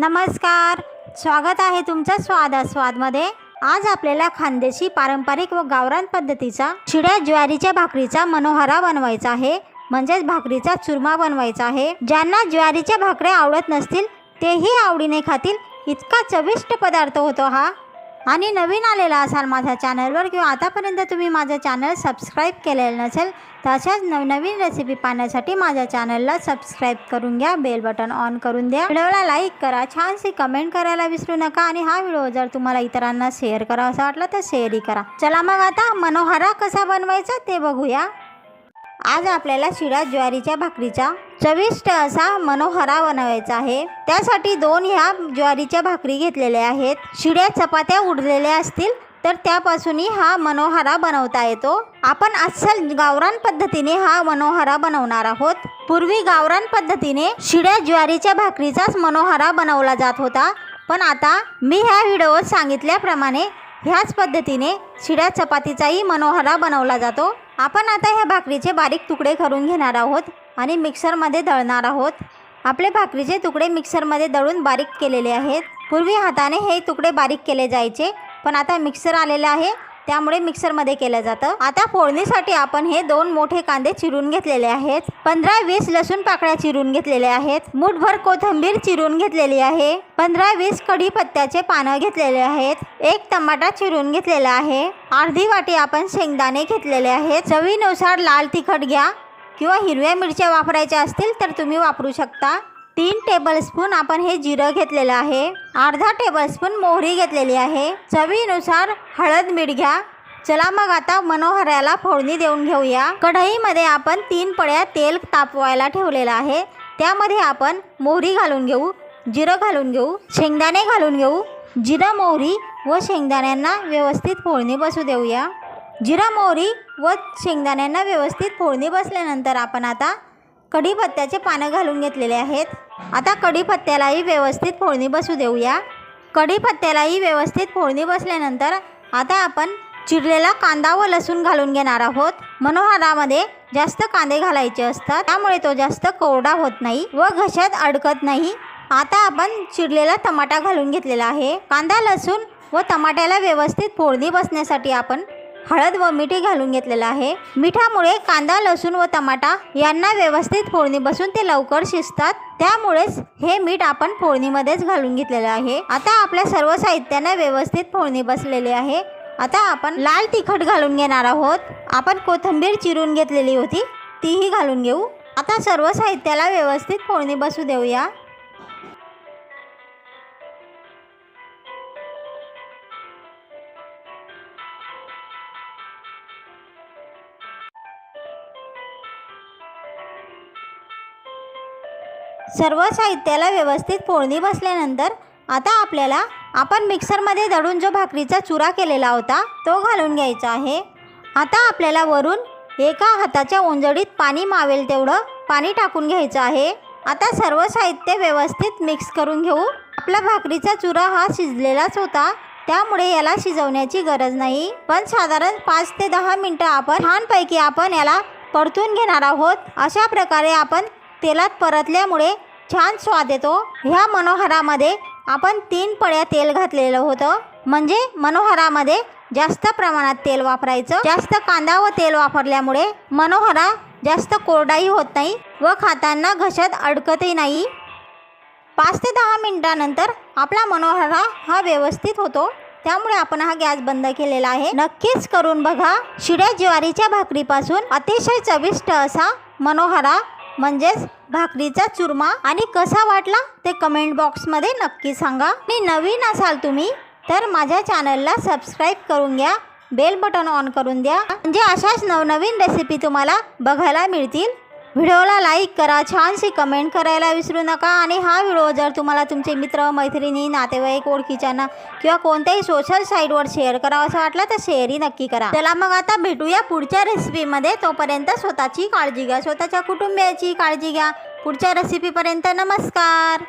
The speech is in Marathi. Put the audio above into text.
नमस्कार. स्वागत आहे तुमचं स्वाद स्वादमध्ये आज आपल्याला खानदेशी पारंपरिक व गावरान पद्धतीचा शिड्या ज्वारीच्या भाकरीचा मनोहरा बनवायचा आहे. म्हणजेच भाकरीचा चुरमा बनवायचा आहे. ज्यांना ज्वारीच्या भाकऱ्या आवडत नसतील तेही आवडीने खातील. इतका चविष्ट पदार्थ होतो हा. आणि नवीन आलेला असाल माझ्या चॅनलवर किंवा आतापर्यंत तुम्ही माझं चॅनल सबस्क्राईब केलेलं नसेल तर अशाच नवनवीन रेसिपी पाहण्यासाठी माझ्या चॅनलला सबस्क्राईब करून घ्या बेल बटन ऑन करून द्या. व्हिडिओला लाईक करा छानशी कमेंट करायला विसरू नका आणि हा व्हिडिओ जर तुम्हाला इतरांना शेअर करावा असं वाटलं तर शेअरही करा. चला मग आता मनोहरा कसा बनवायचा ते बघूया. आज आपल्याला शिळा ज्वारीच्या भाकरीचा चविष्ट असा मनोहरा बनवायचा आहे. त्यासाठी दोन ह्या ज्वारीच्या भाकरी घेतलेल्या आहेत. शिड्या चपात्या उडलेल्या असतील तर त्यापासूनही हा मनोहरा बनवता येतो. आपण अस्सल गावरान पद्धतीने हा मनोहरा बनवणार आहोत. पूर्वी गावरान पद्धतीने शिड्या ज्वारीच्या भाकरीचाच मनोहरा बनवला जात होता. पण आता मी ह्या व्हिडिओत सांगितल्याप्रमाणे ह्याच पद्धतीने शिड्या चपातीचाही मनोहरा बनवला जातो. आपण आता ह्या भाकरीचे बारीक तुकडे करून घेणार आहोत आणि मिक्सरमध्ये दळणार आहोत. आपले भाकरीचे तुकडे मिक्सरमध्ये दळून बारीक केलेले आहेत. पूर्वी हाताने हे तुकडे बारीक केले जायचे पण आता मिक्सर आलेलं आहे. त्यामुळे मिक्सरमध्ये केलं जातं. आता फोडणीसाठी आपण हे दोन मोठे कांदे चिरून घेतलेले आहेत. पंधरा वीस लसूण पाकळ्या चिरून घेतलेल्या आहेत. मुठभर कोथिंबीर चिरून घेतलेली आहे. पंधरा वीस कढीपत्त्याचे पानं घेतलेले आहेत. एक टमाटा चिरून घेतलेला आहे. अर्धी वाटी आपण शेंगदाणे घेतलेले आहेत. चवीनुसार लाल तिखट घ्या किंवा हिरव्या मिरच्या वापरायच्या असतील तर तुम्ही वापरू शकता. तीन टेबलस्पून आपण हे जिरं घेतलेलं आहे. अर्धा टेबलस्पून मोहरी घेतलेली आहे. चवीनुसार हळद मीठ घ्या. चला मग आता मनोहऱ्याला फोडणी देऊन घेऊया. कढईमध्ये आपण तीन पळ्या तेल तापवायला ठेवलेलं आहे. त्यामध्ये आपण मोहरी घालून घेऊ जिरं घालून घेऊ शेंगदाणे घालून घेऊ. जिरं मोहरी व शेंगदाण्यांना व्यवस्थित फोडणी बसू देऊया. जिरा मोहरी व शेंगदाण्यांना व्यवस्थित फोडणी बसल्यानंतर आपण आता कढीपत्त्याचे पानं घालून घेतलेले आहेत. आता कढीपत्त्यालाही व्यवस्थित फोडणी बसू देऊया. कढीपत्त्यालाही व्यवस्थित फोडणी बसल्यानंतर आता आपण चिरलेला कांदा व लसूण घालून घेणार आहोत. मनोहारामध्ये जास्त कांदे घालायचे असतात. त्यामुळे तो जास्त कोरडा होत नाही व घशात अडकत नाही. आता आपण चिरलेला टमाटा घालून घेतलेला आहे. कांदा लसूण व टमाट्याला व्यवस्थित फोडणी बसण्यासाठी आपण हळद व मिठी घालून घेतलेलं आहे. मिठामुळे कांदा लसूण व टमाटा यांना व्यवस्थित फोडणी बसून ते लवकर शिजतात. त्यामुळेच हे मीठ आपण फोडणीमध्येच घालून घेतलेलं आहे. आता आपल्या सर्व साहित्यांना व्यवस्थित फोडणी बसलेली आहे. आता आपण लाल तिखट घालून घेणार आहोत. आपण कोथिंबीर चिरून घेतलेली होती तीही घालून घेऊ. आता सर्व साहित्याला व्यवस्थित फोडणी बसू देऊया. सर्व साहित्याला व्यवस्थित फोडणी बसल्यानंतर आता आपल्याला आपण मिक्सरमध्ये दळून जो भाकरीचा चुरा केलेला होता तो घालून घ्यायचा आहे. आता आपल्याला वरून एका हाताच्या ओंजडीत पाणी मावेल तेवढं पाणी टाकून घ्यायचं आहे. आता सर्व साहित्य व्यवस्थित मिक्स करून घेऊ. आपला भाकरीचा चुरा हा शिजलेलाच होता. त्यामुळे याला शिजवण्याची गरज नाही. पण साधारण पाच ते दहा मिनटं आपण छानपैकी आपण याला परतून घेणार आहोत. अशा प्रकारे आपण तेलात परतल्यामुळे छान स्वाद येतो. ह्या मनोहरामध्ये आपण तीन पळ्या तेल घातलेलं होतं. म्हणजे मनोहरामध्ये जास्त प्रमाणात तेल वापरायचं. जास्त कांदा व तेल वापरल्यामुळे मनोहरा जास्त कोरडाही होत नाही व खाताना घशात अडकतही नाही. पाच ते दहा मिनिटानंतर आपला मनोहरा हा व्यवस्थित होतो. त्यामुळे आपण हा गॅस बंद केलेला आहे. नक्कीच करून बघा. शिड्या ज्वारीच्या भाकरीपासून अतिशय चविष्ट असा मनोहरा म्हणजेच भाकरीचा चुरमा आणि कसा वाटला ते कमेंट बॉक्समध्ये नक्की सांगा. आणि नवीन असाल तुम्ही तर माझ्या चॅनलला सबस्क्राईब करून घ्या बेल बटन ऑन करून द्या. म्हणजे अशाच नवनवीन रेसिपी तुम्हाला बघायला मिळतील. व्हिडिओला लाईक करा छानशी कमेंट करायला विसरू नका आणि हा व्हिडिओ जर तुम्हाला तुमचे मित्र मैत्रिणी नातेवाईक ओळखीच्यांना किंवा कोणत्याही सोशल साईटवर शेअर करावं असं वाटलं तर शेअरही नक्की करा. चला मग आता भेटूया पुढच्या रेसिपीमध्ये तोपर्यंत स्वतःची काळजी घ्या स्वतःच्या कुटुंबियाची काळजी घ्या. पुढच्या रेसिपीपर्यंत नमस्कार.